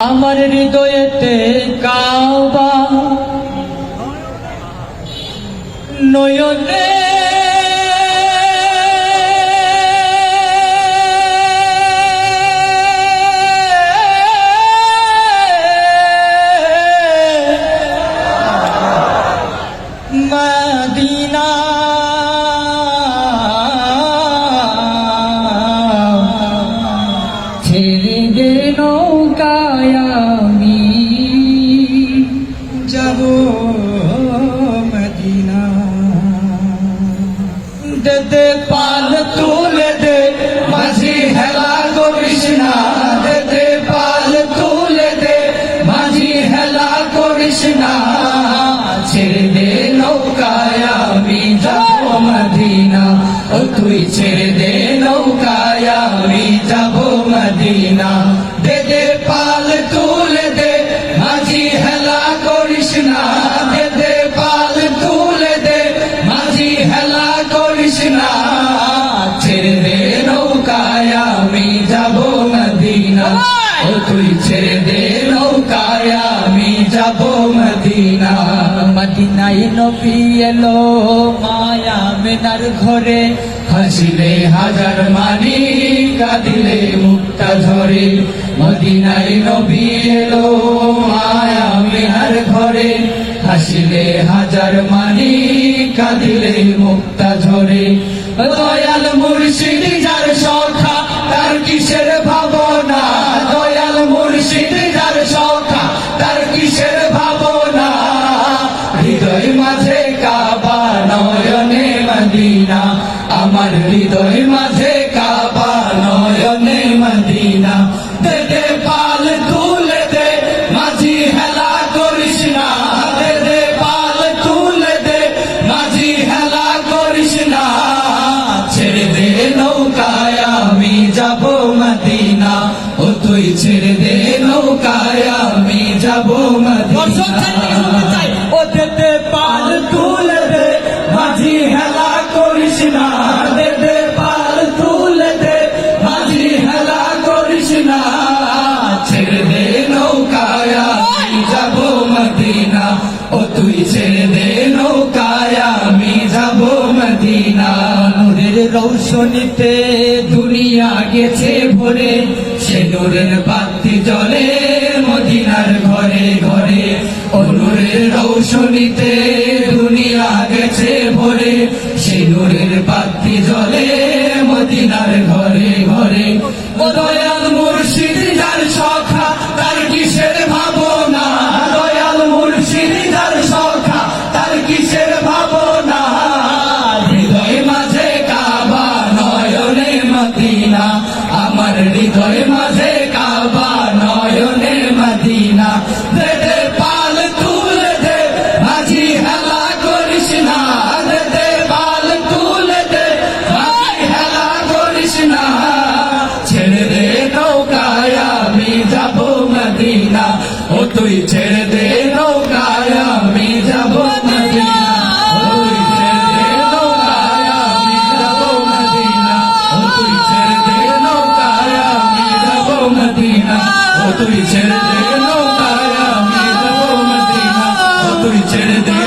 আমার হৃদয়েতে কাবা নয়নে নৌকায় আমি যাব মদিনা দে দে পাল তুলে দে মাঝি হেলা করিস না দে দে পাল তুলে দে মাঝি হেলা করিস না ছেড়ে দে নৌকায় আমি যাব মদিনা ও তুই ছেড়ে দে নৌকায় আমি যাব মদিনা দে দে পাল তুলে দে মাঝি হেলা করিস না দে দে পাল তুলে দে মাঝি হেলা করিস না। ছেড়ে দে নৌকায় আমি যাব মদিনা। ও তুই ছেড়ে দে নৌকায় আমি যাব মদিনা। মদিনায় নবী এলো মায়া মেনার ঘরে। হাসিলে হাজার মানি কাঁদিলে মুক্তা ঝরে। মদিনায় নবী এলো ঘরে হাসিলে হাজার মানি, কাঁদিলে মুক্তা ঝরে। দয়াল মুর্শিদ যার সখা, তার কিসের ভাবনা? দয়াল মুর্শিদ যার সখা, তার কিসের ভাবনা? হৃদয় মাঝে কাবা নয়নে মদিনা, আমার হৃদয় মাঝে ছেড়ে দে নৌকায় আমি যাব মদিনা ও দে দে পাল তুলে দে মাঝি হেলা করিস না। দে দে পাল তুলে দে মাঝি হেলা করিস না। ছেড়ে দে নৌকায় আমি যাব মদিনা। ও তুই ছেড়ে দে নৌকায় আমি যাব মদিনা। নূরের রৌশনীতে দুনিয়া গেছে ভরে, সে নূরের বাতি জলে মদিনার ঘরে ঘরে। ও নূরের রৌশনীতে দুনিয়া গেছে ভরে, সে নূরের বাতি জলে মদিনার ঘরে ঘরে। তুই ছেড়ে দে নৌকায় আমি যাব মদিনা। তুই ছেড়ে দে নৌকায় আমি যাব মদিনা। তুই ছেড়ে দে নৌকায় আমি যাব মদিনা। তুই ছেড়ে নৌকায় তুই ছেড়ে দে